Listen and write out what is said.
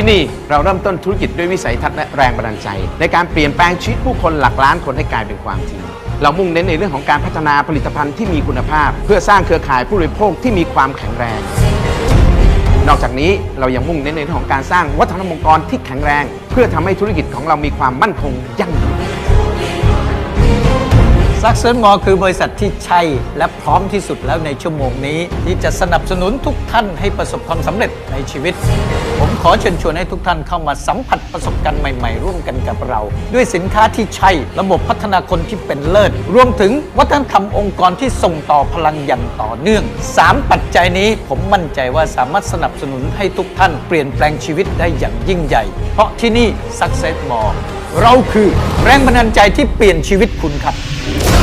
ที่นี่เราเริ่มต้นธุรกิจด้วยวิสัยทัศน์และแรงบันดาลใจ ในการเปลี่ยนแปลงชีวิตผู้คนหลักล้านคนให้กลายเป็นความจริง เรามุ่งเน้นในเรื่องของการพัฒนาผลิตภัณฑ์ที่มีคุณภาพ เพื่อสร้างเครือข่ายผู้บริโภคที่มีความแข็งแรง นอกจากนี้เรายังมุ่งเน้นในเรื่องของการสร้างวัฒนธรรมองค์กรที่แข็งแรง เพื่อทำให้ธุรกิจของเรามีความมั่นคงยั่งยืน ซักเซนมอคือบริษัทที่ใช่และพร้อมที่สุดแล้วในชั่วโมงนี้ ที่จะสนับสนุนทุกท่านให้ประสบความสำเร็จในชีวิต ผมขอเชิญชวนให้ทุกท่านเข้ามาสัมผัสประสบการณ์ใหม่ๆ ร่วมกันกับเรา ด้วยสินค้าที่ใช่ระบบพัฒนาคนที่เป็นเลิศ รวมถึงวัฒนธรรมองค์กรที่ส่งต่อพลังอย่างต่อเนื่อง 3 ปัจจัยนี้ผมมั่นใจว่าสามารถสนับสนุนให้ทุกท่านเปลี่ยนแปลงชีวิตได้อย่างยิ่งใหญ่ เพราะที่นี่ Success More เราคือแรงบันดาลใจที่เปลี่ยนชีวิตคุณครับ Thank you.